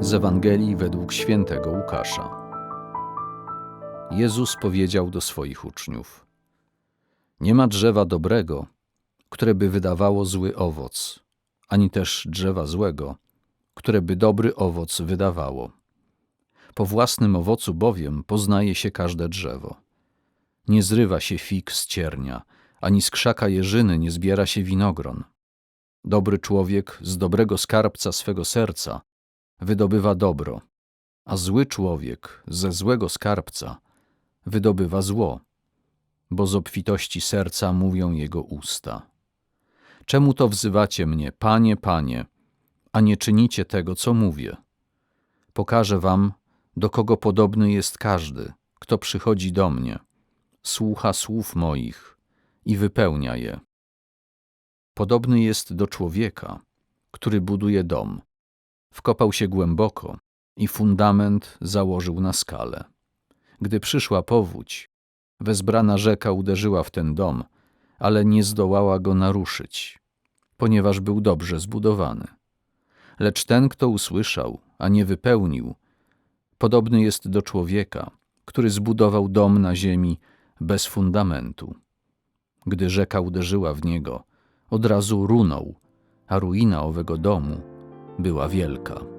Z Ewangelii według świętego Łukasza. Jezus powiedział do swoich uczniów: Nie ma drzewa dobrego, które by wydawało zły owoc, ani też drzewa złego, które by dobry owoc wydawało. Po własnym owocu bowiem poznaje się każde drzewo. Nie zrywa się fig z ciernia, ani z krzaka jeżyny nie zbiera się winogron. Dobry człowiek z dobrego skarbca swego serca wydobywa dobro, a zły człowiek ze złego skarbca wydobywa zło, bo z obfitości serca mówią jego usta. Czemu to wzywacie mnie, panie, panie, a nie czynicie tego, co mówię? Pokażę wam, do kogo podobny jest każdy, kto przychodzi do mnie, słucha słów moich i wypełnia je. Podobny jest do człowieka, który buduje dom. Wkopał się głęboko i fundament założył na skale. Gdy przyszła powódź, wezbrana rzeka uderzyła w ten dom, ale nie zdołała go naruszyć, ponieważ był dobrze zbudowany. Lecz ten, kto usłyszał, a nie wypełnił, podobny jest do człowieka, który zbudował dom na ziemi bez fundamentu. Gdy rzeka uderzyła w niego, od razu runął, a ruina owego domu była wielka.